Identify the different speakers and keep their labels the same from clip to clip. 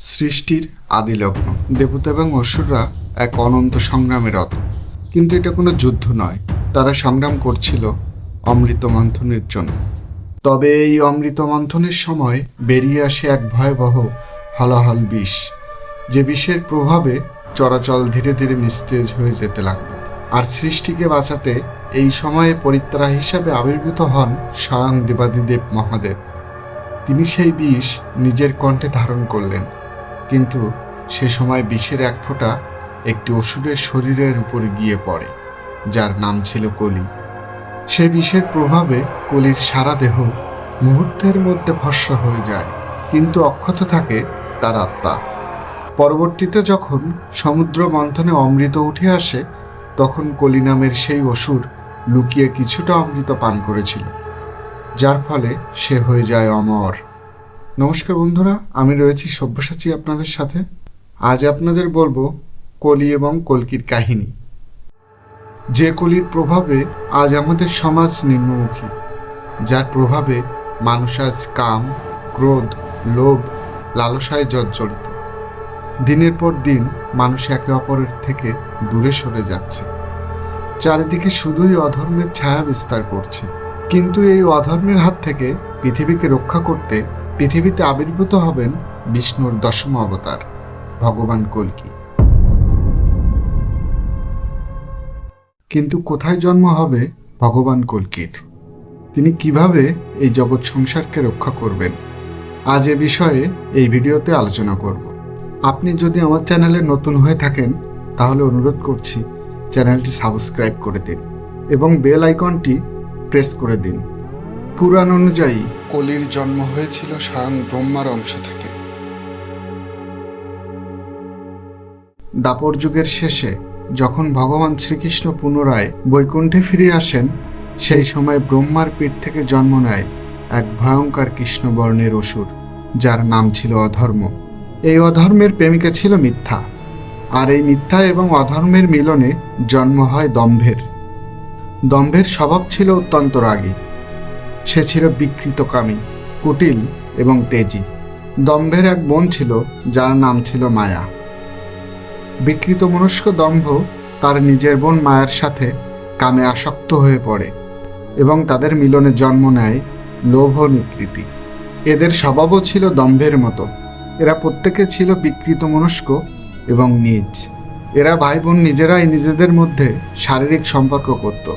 Speaker 1: সৃষ্টির আদিলগ্ন। দেবতা এবং অসুররা এক অনন্ত সংগ্রামে রত কিন্তু এটা কোনো যুদ্ধ নয়। তারা সংগ্রাম করছিল অমৃত মন্থনের জন্য। তবে এই অমৃত মন্থনের সময় বেরিয়ে আসে এক ভয়াবহ হলাহল বিষ। যে বিষের প্রভাবে চরাচল ধীরে ধীরে নিস্তেজ হয়ে যেতে লাগল। আর সৃষ্টিকে বাঁচাতে এই সময়ে পরিত্রা হিসাবে আবির্ভূত হন স্বয়ং দেবাদিদেব মহাদেব। তিনি সেই বিষ নিজের কণ্ঠে ধারণ করলেন। কিন্তু সে সময় বিষের এক ফোঁটা একটি অসুরের শরীরের উপর গিয়ে পড়ে, যার নাম ছিল কলি। সে বিষের প্রভাবে কলির সারা দেহ মুহূর্তের মধ্যে ভস্য হয়ে যায়, কিন্তু অক্ষত থাকে তার আত্মা। পরবর্তীতে যখন সমুদ্র মন্থনে অমৃত উঠে আসে, তখন কলি নামের সেই অসুর লুকিয়ে কিছুটা অমৃত পান করেছিল, যার ফলে সে হয়ে যায় অমর। নমস্কার বন্ধুরা, আমি রয়েছি সব্যসাচী আপনাদের সাথে। আজ আপনাদের বলব কলি এবং কলকির কাহিনী। যে কলির প্রভাবে আজ আমাদের সমাজ নিম্নমুখী, যার প্রভাবে মানুষ আজ কাম, ক্রোধ, লোভ, লালসায় জর্জরিত। দিনের পর দিন মানুষ একে অপরের থেকে দূরে সরে যাচ্ছে। চারিদিকে শুধুই অধর্মের ছায়া বিস্তার করছে। কিন্তু এই অধর্মের হাত থেকে পৃথিবীকে রক্ষা করতে পৃথিবীতে আবির্ভূত হবেন বিষ্ণুর দশম অবতার, ভগবান কলকি। কিন্তু কোথায় জন্ম হবে ভগবান কলকির? তিনি কীভাবে এই জগৎ সংসারকে রক্ষা করবেন? আজ এ বিষয়ে এই ভিডিওতে আলোচনা করব। আপনি যদি আমার চ্যানেলে নতুন হয়ে থাকেন, তাহলে অনুরোধ করছি চ্যানেলটি সাবস্ক্রাইব করে দিন এবং বেল আইকনটি প্রেস করে দিন। পুরাণ অনুযায়ী কলির জন্ম হয়েছিল স্বয়ং ব্রহ্মার অংশ থেকে। দাপর যুগের শেষে যখন ভগবান শ্রীকৃষ্ণ পুনরায় বৈকুণ্ঠে ফিরে আসেন, সেই সময় ব্রহ্মার পীঠ থেকে জন্ম নেয় এক ভয়ঙ্কর কৃষ্ণবর্ণের অসুর, যার নাম ছিল অধর্ম। এই অধর্মের প্রেমিকা ছিল মিথ্যা, আর এই মিথ্যা এবং অধর্মের মিলনে জন্ম হয় দম্ভের। দম্ভের স্বভাব ছিল অত্যন্ত রাগী। সে ছিল বিকৃতকামী কুটিল এবং তেজি। দম্ভের এক বোন ছিল, যার নাম ছিল মায়া। বিকৃত মনস্ক দম্ভ তার নিজের বোন মায়ার সাথে কামে আসক্ত হয়ে পড়ে এবং তাদের মিলনে জন্ম নেয় লোভ নিকৃতি। এদের স্বভাবও ছিল দম্ভের মতো। এরা প্রত্যেকে ছিল বিকৃত মনস্ক এবং নিজ এরা ভাই বোন নিজেরাই নিজেদের মধ্যে শারীরিক সম্পর্ক করত।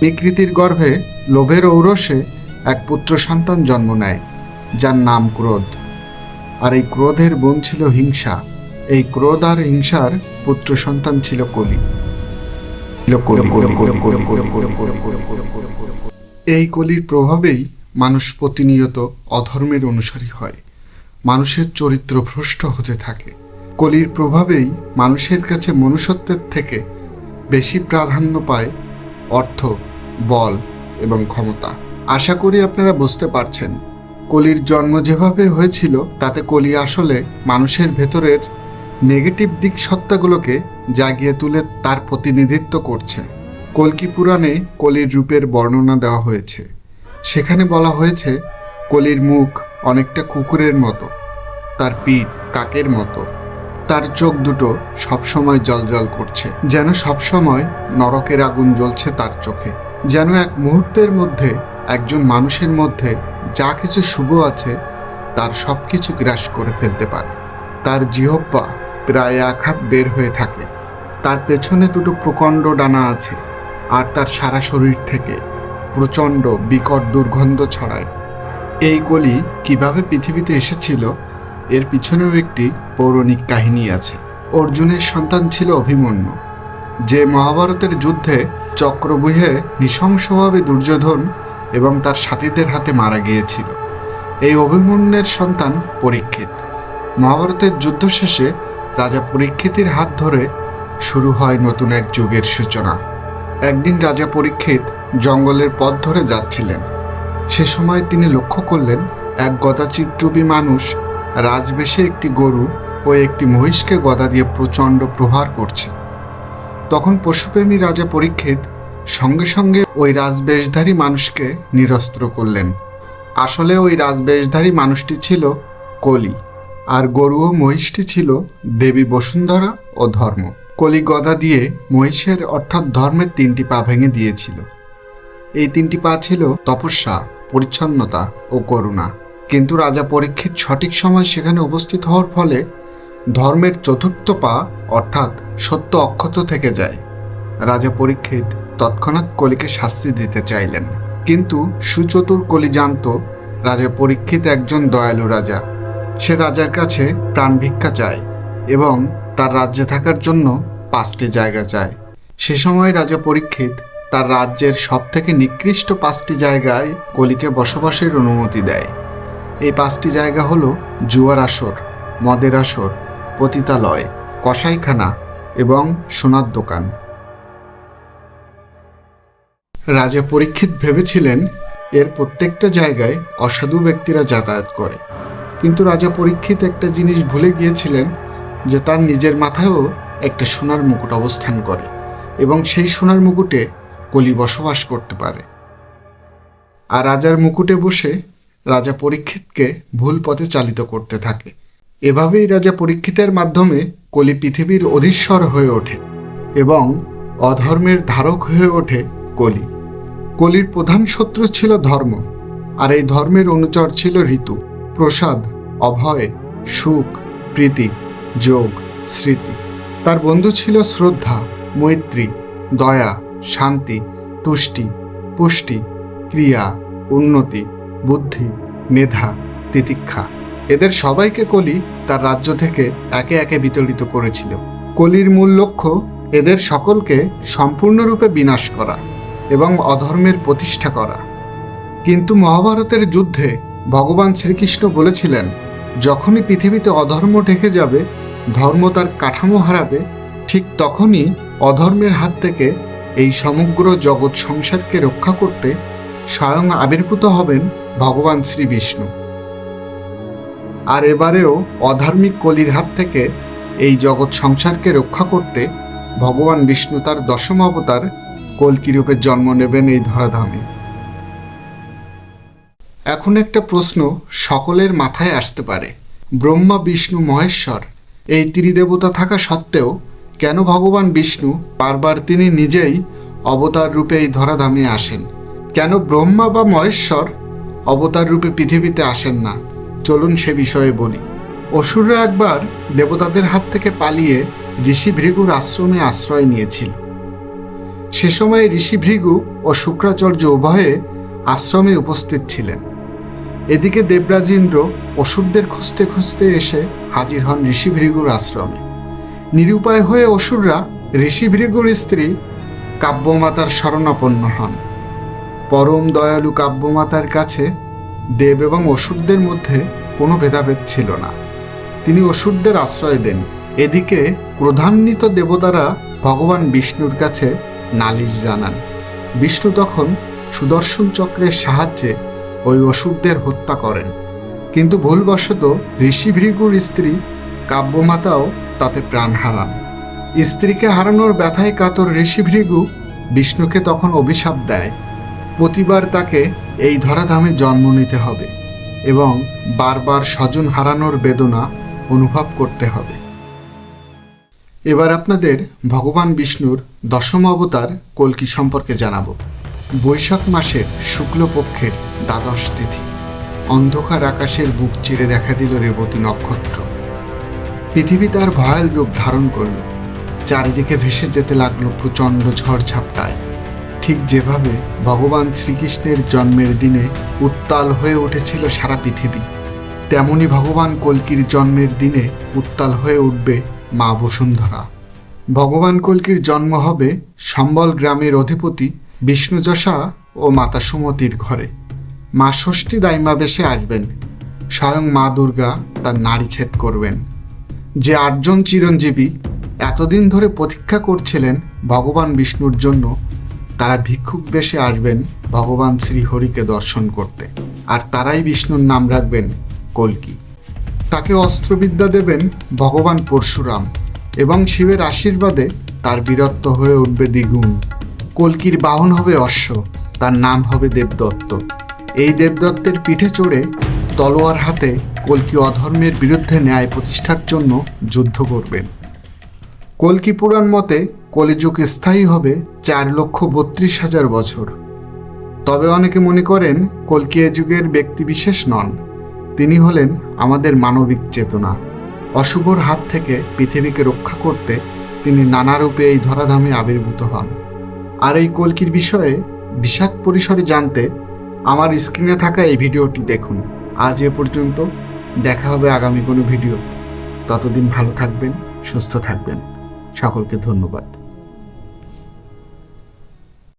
Speaker 1: বিকৃতির গর্ভে লোভের ঔরসে এক পুত্র সন্তান জন্ম নেয় যার নাম ক্রোধ আর এই ক্রোধের বোন ছিল হিংসা এই ক্রোধ আর হিংসার পুত্র সন্তান ছিল কলি এই কলির প্রভাবেই মানুষ প্রতিনিয়ত অধর্মের অনুসারী হয় মানুষের চরিত্র ভ্রষ্ট হতে থাকে কলির প্রভাবেই মানুষের কাছে মনুষ্যত্বের থেকে বেশি প্রাধান্য পায় অর্থ বল এবং ক্ষমতা আশা করি আপনারা বুঝতে পারছেন। কলির জন্ম যেভাবে হয়েছিল, তাতে কলি আসলে মানুষের ভেতরের নেগেটিভ দিক সত্তাগুলোকে জাগিয়ে তুলে তার প্রতিনিধিত্ব করছে। কলকি পুরাণে কলির রূপের বর্ণনা দেওয়া হয়েছে। সেখানে বলা হয়েছে, কলির মুখ অনেকটা কুকুরের মতো, তার পিঠ কাকের মতো, তার চোখ দুটো সবসময় জলজল করছে, যেন সবসময় নরকের আগুন জ্বলছে তার চোখে, যেন এক মুহূর্তের মধ্যে একজন মানুষের মধ্যে যা কিছু শুভ আছে, তার সব কিছু গ্রাস করে ফেলতে পারে। তার জিহব্বা প্রায় এক হাত বের হয়ে থাকে। তার পেছনে দুটো প্রকাণ্ড ডানা আছে, আর তার সারা শরীর থেকে প্রচণ্ড বিকট দুর্গন্ধ ছড়ায়। এই গলি কীভাবে পৃথিবীতে এসেছিল, এর পিছনেও একটি পৌরাণিক কাহিনী আছে। অর্জুনের সন্তান ছিল অভিমন্যু। যে মহাভারতের যুদ্ধে চক্রবুহে নৃশংসভাবে দুর্যোধন এবং তার সাথীদের হাতে মারা গিয়েছিল। এই অভিমন্যের সন্তান পরীক্ষিত। মহাভারতের যুদ্ধ শেষে রাজা পরীক্ষিতের হাত ধরে শুরু হয় নতুন এক যুগের সূচনা। একদিন রাজা পরীক্ষিত জঙ্গলের পথ ধরে যাচ্ছিলেন। সে সময় তিনি লক্ষ্য করলেন, এক গদাচিত্রূপী মানুষ রাজবেশে একটি গরু ও একটি মহিষকে গদা দিয়ে প্রচণ্ড প্রহার করছে। তখন পশুপ্রেমী রাজা পরীক্ষিত সঙ্গে সঙ্গে ওই রাজবেশধারী মানুষকে নিরস্ত্র করলেন। আসলে ওই রাজবেশধারী মানুষটি ছিল কলি, আর গরু ও মহিষটি ছিল দেবী বসুন্ধরা ও ধর্ম। কলি গদা দিয়ে মহিষের অর্থাৎ ধর্মের তিনটি পা ভেঙে দিয়েছিল। এই তিনটি পা ছিল তপস্যা, পরিচ্ছন্নতা ও করুণা। কিন্তু রাজা পরীক্ষিত সঠিক সময় সেখানে উপস্থিত হওয়ার ফলে ধর্মের চতুর্থ পা অর্থাৎ সত্য অক্ষত থেকে যায়। রাজা পরীক্ষিত তৎক্ষণাৎ কলিকে শাস্তি দিতে চাইলেন। কিন্তু সুচতুর কলি জানত, রাজা পরীক্ষিত একজন দয়ালু রাজা। সে রাজার কাছে প্রাণ ভিক্ষা চায় এবং তার রাজ্যে থাকার জন্য পাঁচটি জায়গা চায়। সে সময় রাজা পরীক্ষিত তার রাজ্যের সবথেকে নিকৃষ্ট পাঁচটি জায়গায় কলিকে বসবাসের অনুমতি দেয়। এই পাঁচটি জায়গা হলো জুয়ার আসর, মদের আসর, পতিতালয়, কসাইখানা এবং সোনার দোকান। রাজা পরীক্ষিত ভেবেছিলেন এর প্রত্যেকটা জায়গায় অসাধু ব্যক্তিরা যাতায়াত করে। কিন্তু রাজা পরীক্ষিত একটা জিনিস ভুলে গিয়েছিলেন যে তার নিজের মাথায়ও একটা সোনার মুকুট অবস্থান করে এবং সেই সোনার মুকুটে কলি বসবাস করতে পারে। আর রাজার মুকুটে বসে রাজা পরীক্ষিতকে ভুল পথে চালিত করতে থাকে। এভাবেই রাজা পরীক্ষিতের মাধ্যমে কলি পৃথিবীর অধীশ্বর হয়ে ওঠে এবং অধর্মের ধারক হয়ে ওঠে কলি। কলির প্রধান শত্রু ছিল ধর্ম, আর এই ধর্মের অনুচর ছিল ঋতু, প্রসাদ, অভয়, সুখ, প্রীতি, যোগ, স্মৃতি। তার বন্ধু ছিল শ্রদ্ধা, মৈত্রী, দয়া, শান্তি, তুষ্টি, পুষ্টি, ক্রিয়া, উন্নতি, বুদ্ধি, মেধা, তিতিক্ষা। এদের সবাইকে কলি তার রাজ্য থেকে একে একে বিতরিত করেছিল। কলির মূল লক্ষ্য এদের সকলকে সম্পূর্ণরূপে বিনাশ করা। এবং অধর্মের প্রতিষ্ঠা করা। কিন্তু মহাভারতের যুদ্ধে ভগবান শ্রীকৃষ্ণ বলেছিলেন, যখনই পৃথিবীতে অধর্ম ঢেকে যাবে, ধর্ম তার কাঠামো হারাবে, ঠিক তখনই অধর্মের হাত থেকে এই সমগ্র জগৎ সংসারকে রক্ষা করতে স্বয়ং আবির্ভূত হবেন ভগবান শ্রী বিষ্ণু। আর এবারেও অধার্মিক কলির হাত থেকে এই জগৎ সংসারকে রক্ষা করতে ভগবান বিষ্ণু তার দশম অবতার কলকিরূপে জন্ম নেবেন এই ধরাধামে? এখন একটা প্রশ্ন সকলের মাথায় আসতে পারে। ব্রহ্মা, বিষ্ণু, মহেশ্বর, এই ত্রিদেবতা থাকা সত্ত্বেও কেন ভগবান বিষ্ণু বারবার তিনি নিজেই অবতার রূপে এই ধরাধামে আসেন? কেন ব্রহ্মা বা মহেশ্বর অবতার রূপে পৃথিবীতে আসেন না? চলুন সে বিষয়ে বলি। অসুররা একবার দেবতাদের হাত থেকে পালিয়ে ঋষি ভৃগুর আশ্রমে আশ্রয় নিয়েছিল। সে সময় ঋষি ভৃগু ও শুক্রাচার্য উভয়ে আশ্রমে উপস্থিত ছিলেন। এদিকে দেবরাজ ইন্দ্র অসুরদের খুঁজতে খুঁজতে এসে হাজির হন ঋষি ভৃগুর আশ্রমে। নিরুপায় হয়ে অসুররা ঋষি ভৃগুর স্ত্রী কাব্যমাতার শরণাপন্ন হন। পরম দয়ালু কাব্যমাতার কাছে দেব এবং অসুরদের মধ্যে কোনো ভেদাভেদ ছিল না। তিনি অসুরদের আশ্রয় দেন। এদিকে ক্রোধান্বিত দেবতারা ভগবান বিষ্ণুর কাছে নালিশ জানান। বিষ্ণু তখন সুদর্শন চক্রের সাহায্যে ওই অসুরদের হত্যা করেন। কিন্তু ভুলবশত ঋষি ভৃগুর স্ত্রী কাব্যমাতাও তাতে প্রাণ হারান। স্ত্রীকে হারানোর ব্যথায় কাতর ঋষি ভৃগু বিষ্ণুকে তখন অভিশাপ দেয়। প্রতিবার তাকে এই ধরাধামে জন্ম নিতে হবে এবং বারবার স্বজন হারানোর বেদনা অনুভব করতে হবে। এবার আপনাদের ভগবান বিষ্ণুর দশম অবতার কল্কি সম্পর্কে জানাব। বৈশাখ মাসের শুক্লপক্ষের দ্বাদশ তিথি। অন্ধকার আকাশের বুক চিরে দেখা দিল রেবতী নক্ষত্র। পৃথিবী তার ভয়াল রূপ ধারণ করল। চারিদিকে ভেসে যেতে লাগল প্রচণ্ড ঝড় ঝাপটায়। ঠিক যেভাবে ভগবান শ্রীকৃষ্ণের জন্মের দিনে উত্তাল হয়ে উঠেছিল সারা পৃথিবী, তেমনি ভগবান কল্কির জন্মের দিনে উত্তাল হয়ে উঠবে মা বসুন্ধরা। ভগবান কল্কির জন্ম হবে সম্বল গ্রামের অধিপতি বিষ্ণুযশা ও মাতা সুমতির ঘরে। মা ষষ্ঠী দাইমা বেশে আসবেন। স্বয়ং মা দুর্গা তার নারী ছেদ করবেন। যে আটজন চিরঞ্জীবী এতদিন ধরে প্রতীক্ষা করছিলেন ভগবান বিষ্ণুর জন্য, তারা ভিক্ষুক বেশে আসবেন ভগবান শ্রীহরিকে দর্শন করতে। আর তারাই বিষ্ণুর নাম রাখবেন কল্কি। তাকে অস্ত্রবিদ্যা দেবেন ভগবান পরশুরাম এবং শিবের আশীর্বাদে তার বীরত্ব হয়ে উঠবে দ্বিগুণ। কল্কির বাহন হবে অশ্ব, তার নাম হবে দেবদত্ত। এই দেবদত্তের পিঠে চড়ে তলোয়ার হাতে কলকি অধর্মের বিরুদ্ধে ন্যায় প্রতিষ্ঠার জন্য যুদ্ধ করবেন। কলকি পুরাণ মতে কলিযুগ স্থায়ী হবে চার লক্ষ বত্রিশ হাজার বছর। তবে অনেকে মনে করেন কলকি এ যুগের ব্যক্তিবিশেষ নন। তিনি হলেন আমাদের মানবিক চেতনা। অশুভর হাত থেকে পৃথিবীকে রক্ষা করতে তিনি নানা রূপে এই ধরাধামে আবির্ভূত হন। আর এই কলকির বিষয়ে বিশাল পরিসরে জানতে আমার স্ক্রিনে থাকা এই ভিডিওটি দেখুন। আজ এ পর্যন্ত দেখা হবে আগামী কোনো ভিডিও ততদিন ভালো থাকবেন, সুস্থ থাকবেন। সকলকে ধন্যবাদ।